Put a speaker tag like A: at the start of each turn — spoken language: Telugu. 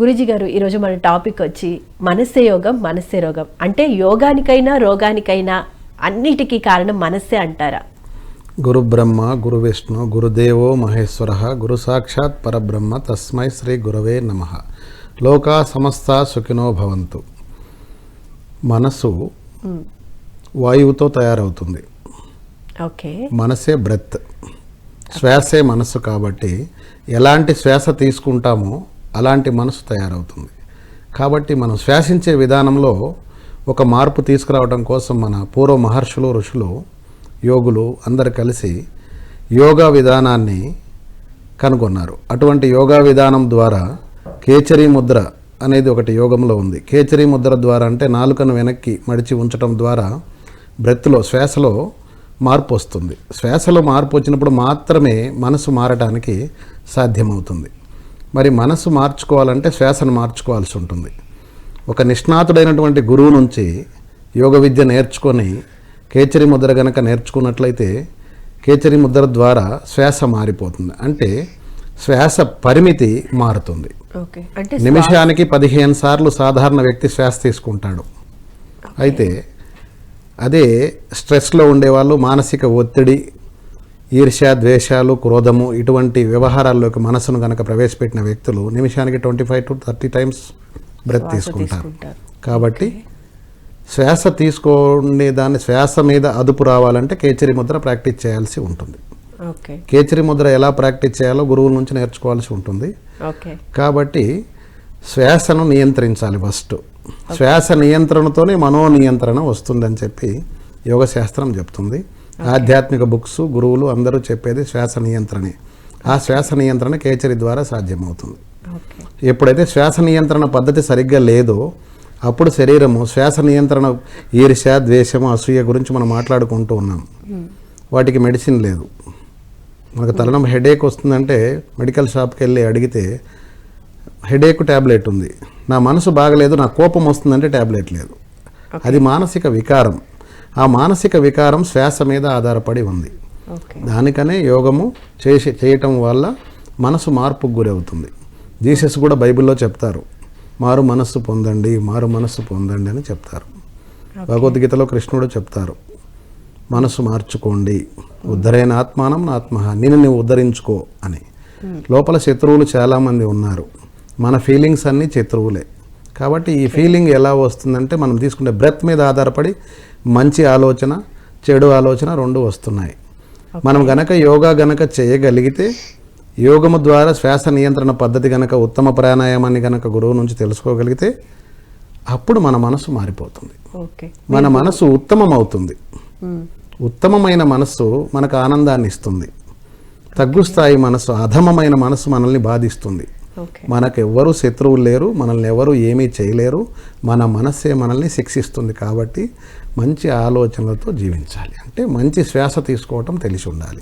A: గురుజీ గారు ఈరోజు మన టాపిక్ వచ్చి మనస్సే యోగం మనస్సే రోగం అంటే యోగానికైనా రోగానికైనా అన్నిటికీ కారణం మనస్సే అంటారా
B: గురు బ్రహ్మ గురు విష్ణు గురుదేవో మహేశ్వర గురు సాక్షాత్ పరబ్రహ్మ తస్మై శ్రీ గురవే నమ లోకా సమస్త సుఖినో భవంతు మనసు వాయువుతో తయారవుతుంది ఓకే మనసే బ్రెత్ శ్వాసే మనస్సు కాబట్టి ఎలాంటి శ్వాస తీసుకుంటామో అలాంటి మనసు తయారవుతుంది కాబట్టి మనం శ్వాసించే విధానంలో ఒక మార్పు తీసుకురావడం కోసం మన పూర్వ మహర్షులు ఋషులు యోగులు అందరు కలిసి యోగా విధానాన్ని కనుగొన్నారు అటువంటి యోగా విధానం ద్వారా కేచరీ ముద్ర అనేది ఒకటి యోగంలో ఉంది కేచరి ముద్ర ద్వారా అంటే నాలుకను వెనక్కి మడిచి ఉంచడం ద్వారా బ్రెత్లో శ్వాసలో మార్పు వస్తుంది శ్వాసలో మార్పు వచ్చినప్పుడు మాత్రమే మనసు మారడానికి సాధ్యమవుతుంది మరి మనసు మార్చుకోవాలంటే శ్వాసను మార్చుకోవాల్సి ఉంటుంది ఒక నిష్ణాతుడైనటువంటి గురువు నుంచి యోగ విద్య నేర్చుకొని కేచరి ముద్ర గనక నేర్చుకున్నట్లయితే కేచరి ముద్ర ద్వారా శ్వాస మారిపోతుంది అంటే శ్వాస పరిమితి మారుతుంది నిమిషానికి పదిహేను సార్లు సాధారణ వ్యక్తి శ్వాస తీసుకుంటాడు అయితే అదే స్ట్రెస్లో ఉండేవాళ్ళు మానసిక ఒత్తిడి ఈర్ష్య ద్వేషాలు క్రోధము ఇటువంటి వ్యవహారాల్లోకి మనసును గనక ప్రవేశపెట్టిన వ్యక్తులు నిమిషానికి twenty five to thirty times breath తీసుకుంటారు కాబట్టి శ్వాస తీసుకునే దాన్ని శ్వాస మీద అదుపు రావాలంటే కేచరి ముద్ర ప్రాక్టీస్ చేయాల్సి ఉంటుంది కేచరి ముద్ర ఎలా ప్రాక్టీస్ చేయాలో గురువుల నుంచి నేర్చుకోవాల్సి ఉంటుంది కాబట్టి శ్వాసను నియంత్రించాలి ఫస్ట్ శ్వాస నియంత్రణతోనే మనో నియంత్రణ వస్తుందని చెప్పి యోగశాస్త్రం చెప్తుంది ఆధ్యాత్మిక బుక్స్ గురువులు అందరూ చెప్పేది శ్వాస నియంత్రణే ఆ శ్వాస నియంత్రణ కేచరి ద్వారా సాధ్యమవుతుంది ఎప్పుడైతే శ్వాస నియంత్రణ పద్ధతి సరిగ్గా లేదో అప్పుడు శరీరము శ్వాస నియంత్రణ ఈర్ష ద్వేషము అసూయ గురించి మనం మాట్లాడుకుంటూ ఉన్నాం hmm. వాటికి మెడిసిన్ లేదు మనకు తలనం హెడేక్ వస్తుందంటే మెడికల్ షాప్కి వెళ్ళి అడిగితే హెడేక్ ట్యాబ్లెట్ ఉంది నా మనసు బాగలేదు నా కోపం వస్తుందంటే ట్యాబ్లెట్ లేదు అది మానసిక వికారం ఆ మానసిక వికారం శ్వాస మీద ఆధారపడి ఉంది దానికనే యోగము చేసి చేయటం వల్ల మనసు మార్పుకు గురవుతుంది జీసస్ కూడా బైబిల్లో చెప్తారు మారు మనస్సు పొందండి మారు మనస్సు పొందండి అని చెప్తారు భగవద్గీతలో కృష్ణుడు చెప్తారు మనసు మార్చుకోండి ఉద్ధరైన ఆత్మానం ఆత్మహ నేను నువ్వు ఉద్ధరించుకో అని లోపల శత్రువులు చాలామంది ఉన్నారు మన ఫీలింగ్స్ అన్నీ శత్రువులే కాబట్టి ఈ ఫీలింగ్ ఎలా వస్తుందంటే మనం తీసుకునే బ్రెత్ మీద ఆధారపడి మంచి ఆలోచన చెడు ఆలోచన రెండు వస్తున్నాయి మనం గనక యోగా గనక చేయగలిగితే యోగము ద్వారా శ్వాస నియంత్రణ పద్ధతి గనక ఉత్తమ ప్రాణాయామాన్ని గనక గురువు నుంచి తెలుసుకోగలిగితే అప్పుడు మన మనసు మారిపోతుంది మన మనసు ఉత్తమం అవుతుంది hmm. ఉత్తమమైన మనస్సు మనకు ఆనందాన్ని ఇస్తుంది తగ్గు స్థాయి మనసు అధమమైన మనసు మనల్ని బాధిస్తుంది మనకెవ్వరు శత్రువులు లేరు మనల్ని ఎవరు ఏమీ చేయలేరు మన మనస్సే మనల్ని శిక్షిస్తుంది కాబట్టి మంచి ఆలోచనలతో జీవించాలి అంటే మంచి శ్వాస తీసుకోవటం తెలిసి ఉండాలి